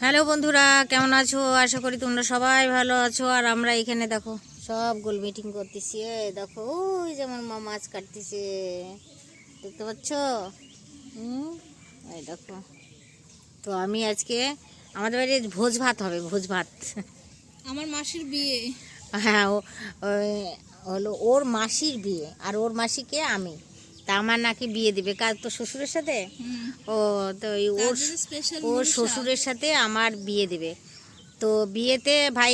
Hello বন্ধুরা কেমন আছো? আশা করি তোমরা সবাই ভালো আছো। আর আমরা এখানে দেখো সব গোল মিটিং করতেছি। দেখো ওই যেমন মা মাছ কাটতেছে। দেখতে পাচ্ছ? হুম এই দেখো। তো আমি আজকে আমাদের বাড়ি ভোজ ভাত হবে ভোজ ভাত। আমার মাসির বিয়ে। হ্যাঁ ও হলো ওর মাসির বিয়ে আর ওর মাসিকে আমি। তা আমার নাকি বিয়ে দিবে। কাজ তো শ্বশুরের সাথে? ও তো ওই ওর ওর শ্বশুরের সাথে আমার বিয়ে দেবে। তো বিয়েতে ভাই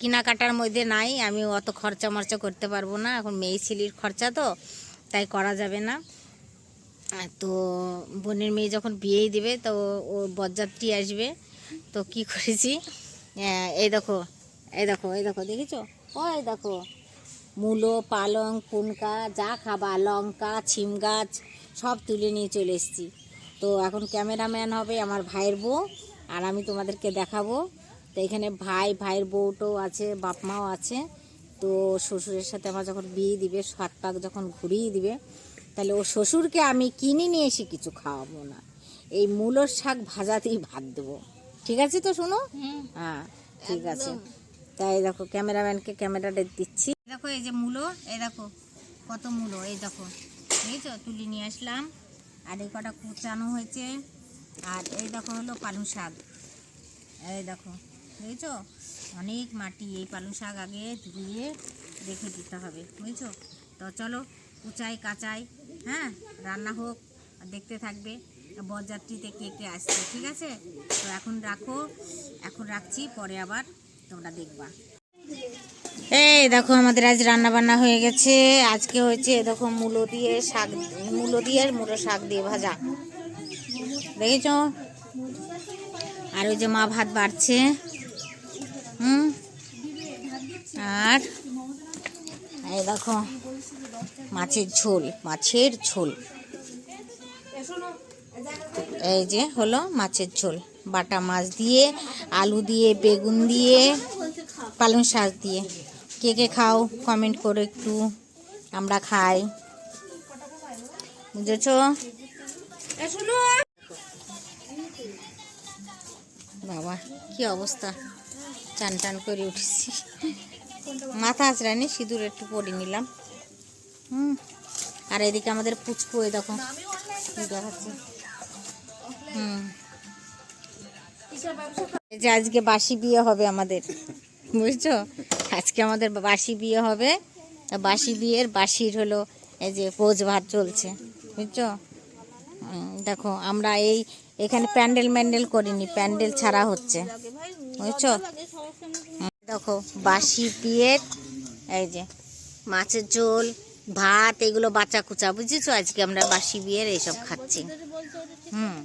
কেনাকাটার মধ্যে নাই আমি অত খরচা মরচা করতে পারব না। এখন মেয়ে ছেলির খরচা তো তাই করা যাবে না। তো বোনের মেয়ে যখন বিয়েই দেবে তো ও বরযাত্রী আসবে। তো কি করেছি? এই দেখো এই দেখো এই দেখো দেখেছ? ও এই দেখো। মূলো পালং পুনকা যা খাবা লঙ্কা ছিম গাছ সব তুলে নিয়ে চলে এসেছি। তো এখন ক্যামেরাম্যান হবে আমার ভাইয়ের বউ আর আমি তোমাদেরকে দেখাবো। তো এখানে ভাই ভাইয়ের বউটাও আছে বাপ মাও আছে। তো শ্বশুরের সাথে আমার যখন বিয়ে দিবে সাত পাক যখন ঘুরিয়ে দিবে তাহলে ও শ্বশুরকে আমি কিনে নিয়ে এসে কিছু খাওয়াবো না। এই মূলোর শাক ভাজাতেই ভাত দেবো। ঠিক আছে তো শোনো? হ্যাঁ ঠিক আছে। তাই দেখো ক্যামেরাম্যানকে ক্যামেরাটা দিচ্ছি। দেখো, এই যে মূলো, এই দেখো, কত মূলো, এই দেখো। বুঝেছ তুলি নিয়ে আসলাম। আর এই কটা কুচানো হয়েছে। আর এই দেখো হলো পালং শাক। এই দেখো, বুঝেছ? অনেক মাটি এই পালং শাক আগে ধুয়ে রেখে দিতে হবে, বুঝেছ? তো চলো, কুচাই, কাচাই হ্যাঁ রান্না হোক দেখতে থাকবে। বরযাত্রীতে কে কে আসছে, ঠিক আছে? তো এখন রাখো, এখন রাখছি, পরে আবার তোমরা দেখবা। এই দেখো আমাদের আজ রান্না বান্না হয়ে গেছে। আজকে হয়েছে দেখো মূলো দিয়ে শাক, মূলো দিয়ে আর মূলো শাক দিয়ে ভাজা। দেখেছ? আর ওই যে মা ভাত বাড়ছে। হুম? আর এই দেখো, মাছের ঝোল মাছের ঝোল। এই যে হলো মাছের ঝোল। বাটা মাছ দিয়ে, আলু দিয়ে, বেগুন দিয়ে, পালং শাক দিয়ে। কে কে খাও কমেন্ট করো একটু আমরা খাই। বুঝেছ? বাবা কি অবস্থা? চান টান করে উঠেছি। মাথা আঁচড়ানি সিঁদুর একটু পরে নিলাম। হুম। আর এদিকে আমাদের পুচকু এই দেখো দেখাচ্ছে। হুম। যে আজকে বাসি বিয়ে হবে আমাদের বুঝছ? আজকে আমাদের বাসি বিয়ে হবে। বাসি বিয়ের বাসির হলো এই যে ভোজ ভাত চলছে, বুঝছ? দেখো, আমরা এই এখানে প্যান্ডেল ম্যান্ডেল করিনি, প্যান্ডেল ছাড়া হচ্ছে, বুঝছ? দেখো, বাসি বিয়ের, এই যে মাছের ঝোল, ভাত, এগুলো বাচ্চা কুচা বুঝেছ? আজকে আমরা বাসি বিয়ের এইসব খাচ্ছি। হুম।